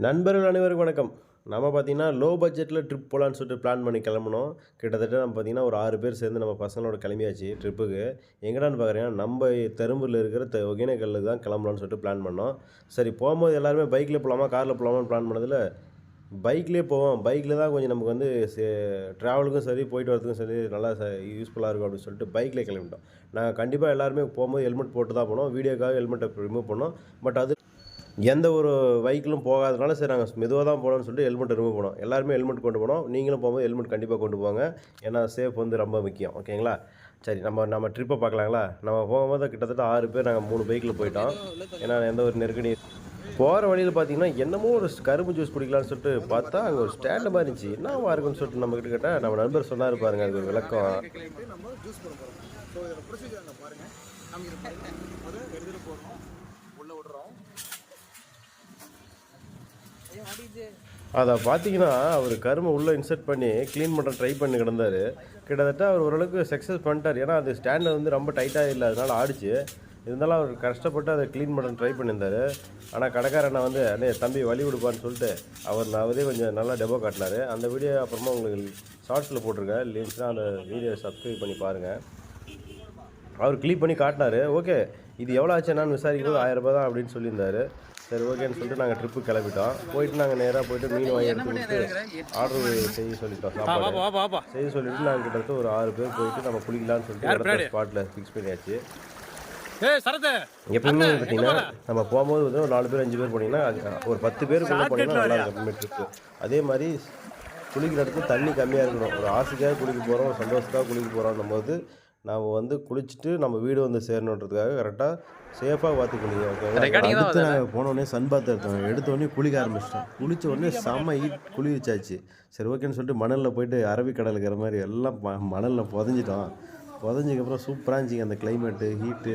நண்பர்கள் அனைவருக்கும் வணக்கம். நம்ம பார்த்தீங்கன்னா லோ பட்ஜெட்டில் ட்ரிப் போகலான்னு சொல்லிட்டு பிளான் பண்ணி கிளம்பணும் கிட்டத்தட்ட நம்ம பார்த்தீங்கன்னா ஒரு ஆறு பேர் சேர்ந்து நம்ம பசங்களோட கிளம்பியாச்சு ட்ரிப்புக்கு எங்கடான்னு பார்க்குறீங்கன்னா நம்ம தரும்பூரில் இருக்கிற த ஒகேனக்கல்லுக்கு தான் கிளம்பலான்னு சொல்லிட்டு பிளான் பண்ணோம். சரி போகும்போது எல்லாருமே பைக்கில் போகலாமா காரில் போகலாமான்னு பிளான் பண்ணதில் பைக்லேயே போவோம். பைக்கில் தான் கொஞ்சம் நமக்கு வந்து ட்ராவலுக்கும் சரி போயிட்டு வரதுக்கும் சரி நல்லா யூஸ்ஃபுல்லாக இருக்கும் அப்படின்னு சொல்லிட்டு பைக்லேயே கிளம்பிட்டோம். நாங்கள் கண்டிப்பாக எல்லாருமே போகும்போது ஹெல்மெட் போட்டு தான் போனோம். வீடியோக்காக ஹெல்மெட்டை ரிமூவ் பண்ணோம். பட் அது எந்த ஒரு வெஹிக்கிளும் போகாதனால சரி நாங்கள் மெதுவாக தான் போகணும்னு சொல்லிட்டு ஹெல்மெட் ரிமூவ் பண்ணோம் எல்லாருமே ஹெல்மெட் கொண்டு போனோம். நீங்களும் போகும்போது ஹெல்மெட் கண்டிப்பாக கொண்டு போங்க. ஏன்னா சேஃப் வந்து ரொம்ப முக்கியம். ஓகேங்களா சரி நம்ம நம்ம ட்ரிப்பை பார்க்கலாங்களா? நம்ம போகும்போது கிட்டத்தட்ட ஆறு பேர் நாங்கள் மூணு பைக்கில் போயிட்டோம். ஏன்னா எந்த ஒரு நெருக்கடி போகிற வழியில் பார்த்தீங்கன்னா என்னமோ ஒரு கரும்பு ஜூஸ் குடிக்கலாம்னு சொல்லிட்டு பார்த்தா அங்கே ஒரு ஸ்டாண்டு மாதிரி இருந்துச்சு. என்னவா இருக்குன்னு சொல்லிட்டு நம்ம கிட்ட கேட்டால் நம்ம நண்பர் சொன்னார் பாருங்க அது ஒரு விளக்கம். நம்ம ஜூஸ் போட போகிறோம் ஸோ இதோட ப்ரொசீஜர் அங்கே பாருங்கள் நம்ம இதை பாருங்க முதல்ல எடுத்துகிட்டு போகிறோம் உள்ளே விடுறோம் அதை பார்த்தீங்கன்னா அவர் கருமை உள்ளே இன்சர்ட் பண்ணி க்ளீன் பண்ணுற ட்ரை பண்ணி கிடந்தார். கிட்டத்தட்ட அவர் ஓரளவுக்கு சக்ஸஸ் பண்ணிட்டார். ஏன்னா அது ஸ்டாண்டில் வந்து ரொம்ப டைட்டாக இல்லை. அதனால ஆடிச்சு. இருந்தாலும் அவர் கஷ்டப்பட்டு அதை க்ளீன் பண்ண ட்ரை பண்ணியிருந்தாரு. ஆனால் கடைக்காரன் வந்து அண்ணே தம்பி வழி விடுப்பான்னு சொல்லிட்டு அவர் நான் அவரே கொஞ்சம் நல்லா டெபோ காட்டினாரு. அந்த வீடியோ அப்புறமா உங்களுக்கு ஷார்ட்ஸில் போட்டிருக்கேன். லிங்க்ஸ்னால் அந்த வீடியோ சப்ஸ்கிரைப் பண்ணி பாருங்கள் அவர் கிளீப் பண்ணி காட்டினாரு. ஓகே இது எவ்வளோ ஆச்சு? என்னன்னு விசாரிக்கிறது ஆயிரம் ரூபாய் தான் அப்படின்னு சொல்லியிருந்தாரு. சரி ஓகேன்னு சொல்லிட்டு நாங்கள் ட்ரிப்பு கிளம்பிட்டோம். போயிட்டு நாங்கள் நேராக போயிட்டு மீன் வாங்கி எடுத்து கொடுத்து ஆர்டர் செய்ய சொல்லிட்டோம் சாப்பாடு. செய்ய சொல்லிட்டு நாங்கள் கிட்டத்தட்ட ஒரு ஆறு பேர் போயிட்டு நம்ம குளிக்கலாம்னு சொல்லிட்டு ஸ்பாட்டில் ஃபிக்ஸ் பண்ணியாச்சு. எப்பவுமே பார்த்தீங்கன்னா நம்ம போகும்போது வந்து ஒரு நாலு பேர் அஞ்சு பேர் போனீங்கன்னா அது ஒரு பத்து பேருக்குள்ளே போனீங்கன்னா நல்லா இருக்கும் ட்ரிப்பு அதே மாதிரி குளிக்கிற இடத்துல தண்ணி கம்மியாக இருக்கணும். ஒரு ஆசைக்காக குளிக்க போகிறோம் ஒரு சந்தோஷத்துக்காக குளிக்க போகிறோம் போது நாம் வந்து குளிச்சுட்டு நம்ம வீடு வந்து சேரணுன்றதுக்காக கரெக்டாக சேஃபாக பார்த்து குளிங்க ஓகேங்களா அடுத்து நாங்கள் போனோடனே சன் பாத் எடுத்தோம். எடுத்தோடனே குளிக்க ஆரம்பிச்சிட்டோம். குளிச்ச உடனே செம்ம ஹீட் குளி வச்சாச்சு சரி ஓகேன்னு சொல்லிட்டு மணலில் போயிட்டு அரபிக்கடல் இருக்கிற மாதிரி எல்லாம் மணலில் புதஞ்சிட்டோம். புதஞ்சதுக்கப்புறம் சூப்பராக இருந்துச்சிங்க அந்த கிளைமேட்டு ஹீட்டு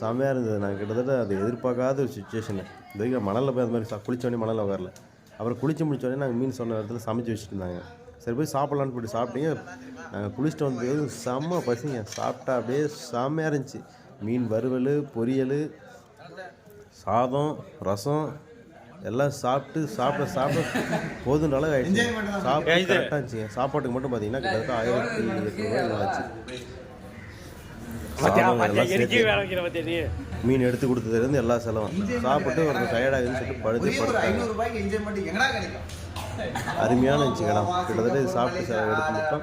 செம்மையாக இருந்தது. நாங்கள் கிட்டத்தட்ட அது எதிர்பார்க்காத ஒரு சுச்சுவேஷனு இது வரைக்கும் மணலில் போய் அந்த மாதிரி உடனே மணலில் உட்காரல. அப்புறம் குளிச்சு முடிச்ச உடனே நாங்கள் மீன் சொன்ன இடத்துல சமைச்சு வச்சுட்டு இருந்தாங்க. சரி போய் சாப்பிட்லான்னு போயிட்டு சாப்பிட்டீங்க. நாங்கள் குளிச்சுட்டு வந்து செம்ம பசிங்க. சாப்பிட்டா அப்படியே செம்மையாக இருந்துச்சு. மீன் வறுவல் பொரியல் சாதம் ரசம் எல்லாம் சாப்பிட்டு சாப்பிட சாப்பிட போதுன்ற அளவு ஆயிடுச்சு. சாப்பிட்டு கரெக்டாக இருந்துச்சுங்க. சாப்பாட்டுக்கு மட்டும் பார்த்தீங்கன்னா கிட்டத்தட்ட ஆயிரத்தி எட்நூறுவா ஆச்சு. எல்லாம் சேர்த்து மீன் எடுத்து கொடுத்ததுலேருந்து எல்லா செலவும். சாப்பிட்டு ஒரு டயர்டாகுதுன்னு சொல்லிட்டு படுத்து படுத்தாங்க. அருமையான இருந்துச்சு கிட்டத்தட்ட இது சாப்பிட்டு எடுத்து மட்டும்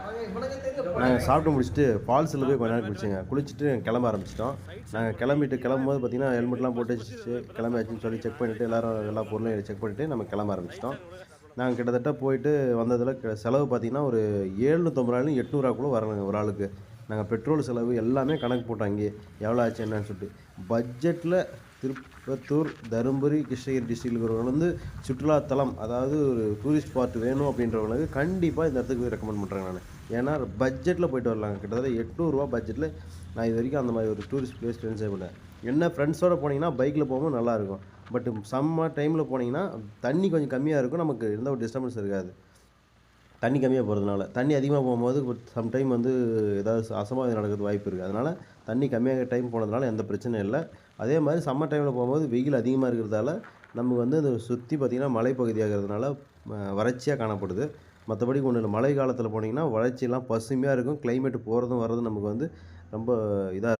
நாங்கள் சாப்பிட்டு முடிச்சுட்டு ஃபால்ஸில் போய் கொஞ்ச நேரம் குளிச்சுங்க குளிச்சுட்டு கிளம்ப ஆரம்பிச்சிட்டோம். நாங்கள் கிளம்பிட்டு கிளம்பும்போது பார்த்தீங்கன்னா ஹெல்மெட்லாம் போட்டு வச்சு கிளம்பியாச்சுன்னு சொல்லி செக் பண்ணிவிட்டு எல்லாரும் எல்லா பொருளையும் செக் பண்ணிவிட்டு நம்ம கிளம்ப ஆரம்பிச்சிட்டோம். நாங்கள் கிட்டத்தட்ட போயிட்டு வந்ததில் செலவு பார்த்தீங்கன்னா ஒரு ஏழ்நூற்றம்பது ரூபாயிலும் எட்நூறுவா வரணுங்க ஒரு ஆளுக்கு. நாங்கள் பெட்ரோல் செலவு எல்லாமே கணக்கு போட்டோம் எவ்வளோ ஆச்சு என்னன்னு சொல்லிட்டு. பட்ஜெட்டில் திருப்பத்தூர் தருமபுரி கிருஷ்ணகிரி டிஸ்ட்ரிக்டில் வந்து சுற்றுலாத்தலம் அதாவது ஒரு டூரிஸ்ட் ஸ்பாட் வேணும் அப்படின்றவங்களுக்கு கண்டிப்பாக இந்த இடத்துக்கு போய் ரெக்கமெண்ட் பண்ணுறேன் நான். ஏன்னா பட்ஜெட்டில் போயிட்டு வரலாங்க கிட்டத்தட்ட எட்நூறுரூவா பட்ஜெட்டில் நான் இது வரைக்கும் அந்த மாதிரி ஒரு டூரிஸ்ட் பிளேஸ் என்ஜாய் பண்ணேன் என்ன ஃப்ரெண்ட்ஸோடு போனீங்கன்னா பைக்கில் போகும்போது நல்லாயிருக்கும் பட் சம்ம டைமில் போனீங்கன்னா தண்ணி கொஞ்சம் கம்மியாக இருக்கும். நமக்கு எந்த ஒரு டிஸ்டர்பன்ஸ் இருக்காது. தண்ணி கம்மியாக போகிறதுனால தண்ணி அதிகமாக போகும்போது சம்டைம் வந்து ஏதாவது அசம்பாவிதம் நடக்கிறது வாய்ப்பு இருக்குது அதனால் தண்ணி கம்மியாக டைம் போனதுனால எந்த பிரச்சனையும் இல்லை. அதே மாதிரி சம்மர் டைமில் போகும்போது வெயில் அதிகமாக இருக்கிறதால நமக்கு வந்து அந்த சுற்றி பார்த்திங்கன்னா மலைப்பகுதியாகிறதுனால வறட்சியாக காணப்படுது. மற்றபடி ஒன்று இல்லை. மழை காலத்தில் போனீங்கன்னா வறட்சியெல்லாம் பசுமையாக இருக்கும். கிளைமேட் போகிறதும் வர்றதும் நமக்கு வந்து ரொம்ப இதாக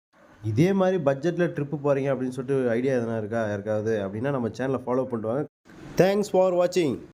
இதே மாதிரி பட்ஜெட்டில் ட்ரிப்பு போகிறீங்க அப்படின்னு சொல்லிட்டு ஐடியா எதனா இருக்கா? யாருக்காவது அப்படின்னா நம்ம சேனலை ஃபாலோ பண்ணுவாங்க தேங்க்ஸ் ஃபார் வாட்சிங்